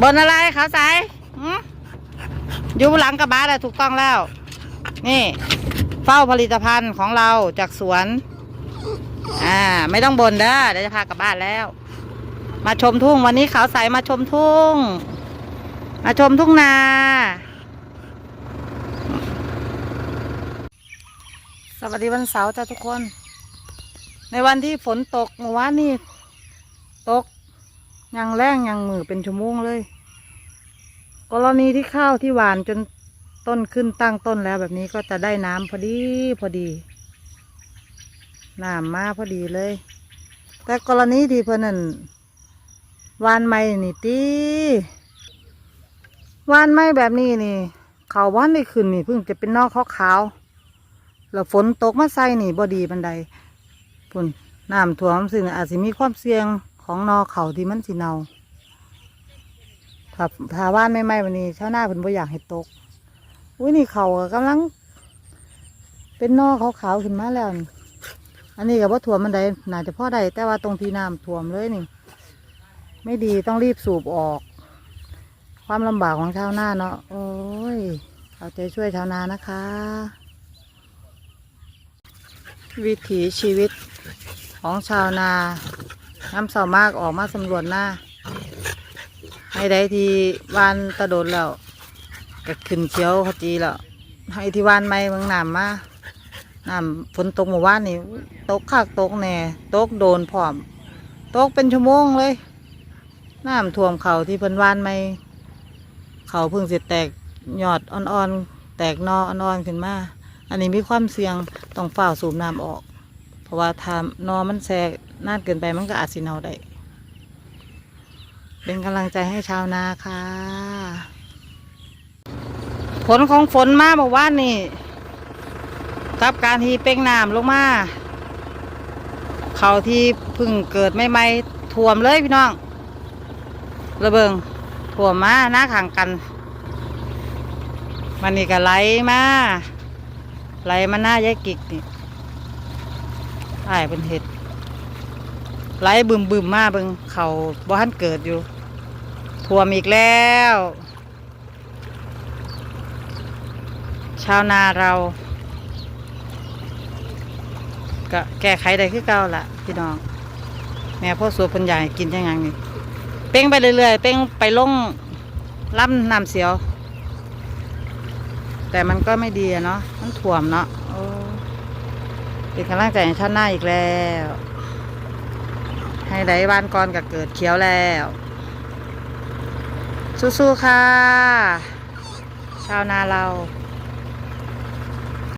บนอะไรเขาสายอยู่หลังกระบะแล้ถูกต้องแล้ว นี่ เฝ้าผลิตภัณฑ์ของเราจากสวน อ่า ไม่ต้องบนเด้อเดี๋ยวจะพากลับบ้านแล้ว มาชมทุ่งวันนี้เขาใสมาชมทุ่ง มาชมทุ่งนา สวัสดีวันเสาร์จ้าทุกคน ในวันที่ฝนตกเมื่อวานนี่ตก ยังแรงยังมือเป็นชั่วโมงเลย กรณีที่ข้าวที่หวานจนต้นขึ้นตั้งต้นแล้วแบบนี้ก็จะได้น้ำพอดีพอดีน้ำมาพอดีเลย แต่กรณีที่เพื่อนนั่นหวานไม่นี่ตีหวานไม่แบบนี้นี่ เขาวานได้ขึ้นนี่เพิ่งจะเป็นนอกขาวขาวๆแล้วฝนตกมาใส่นี่บ่ดีบันไดพุ่นน้ำท่วมซึ่งอาจจะมีความเสี่ยง ของนอเขาที่มันสิเนาถ้าถ้าว่านไม่ไหมวันนี้ชาวนาเพิ่นบ่อยากให้ตก อุ้ยนี่เขาก็กำลัง เป็นนอขาวๆขึ้นมาแล้วนี่อันนี้กับว่าถ่วมันใดน่าจะพ่อใดแต่ว่าตรงที่น้ำถ่วมเลยนี่ ไม่ดีต้องรีบสูบออก ความลำบากของชาวนาเนาะโอ้ยเอาใจช่วยชาวนานะคะ วิถีชีวิตของชาวนา น้ำเสามากออกมาสำรวจหน้าให้ได้ที่วานตะโดนแล้วก็ขึ้นเขียวขจีแล้วให้ที่วานไม่เมืองน้ำมาน้ำฝนตกเมื่อวานนี่ตกคักตกแน่ตกโดนพร้อม ตกเป็นชั่วโมงเลยน้ำท่วมเขาที่เพิ่นวานไม่เขาเพิ่งเสิแตกหยอดอ่อนๆแตกนออ่อนๆขึ้นมา อันนี้มีความเสี่ยงต้องฝ้าสูบน้ำออก ราะว่าถ้านอมันแทรกนานเกินไปมันก็อาจสิเน่าได้เป็นกำลังใจให้ชาวนาค่ะ ผลของฝนมาเมื่านี่กับการที่เป้งน้ำลงมาเขาที่พึ่งเกิดไม่ไม่ท่วมเลยพี่น้อง ระเบิงท่วมมาหน้าขังกัน มันนี่ก็ไหลมาไหลมาหน้ายายกิกนี่ อ้ายเป็นเห็ดไหลบึมบึมๆมาเบิงเขาบ่ทันเกิดอยู่ท่วมอีกแล้ว ชาวนาเรา ก็แก้ไขได้คือเก่าละพี่น้อง แม่พ่อสูบเพันใหญ่กินยังไงนี่เป้งไปเรื่อยๆ เป้งไปลงล่ำน้ำเสียว แต่มันก็ไม่ดีเนาะมันถ่วมเนาะโอ้ เป็นกำลังใจให้ชาติหน้าอีกแล้ว ให้ได้บ้านก่อนก็เกิดเขียวแล้ว สู้ๆค่ะ ชาวนาเรา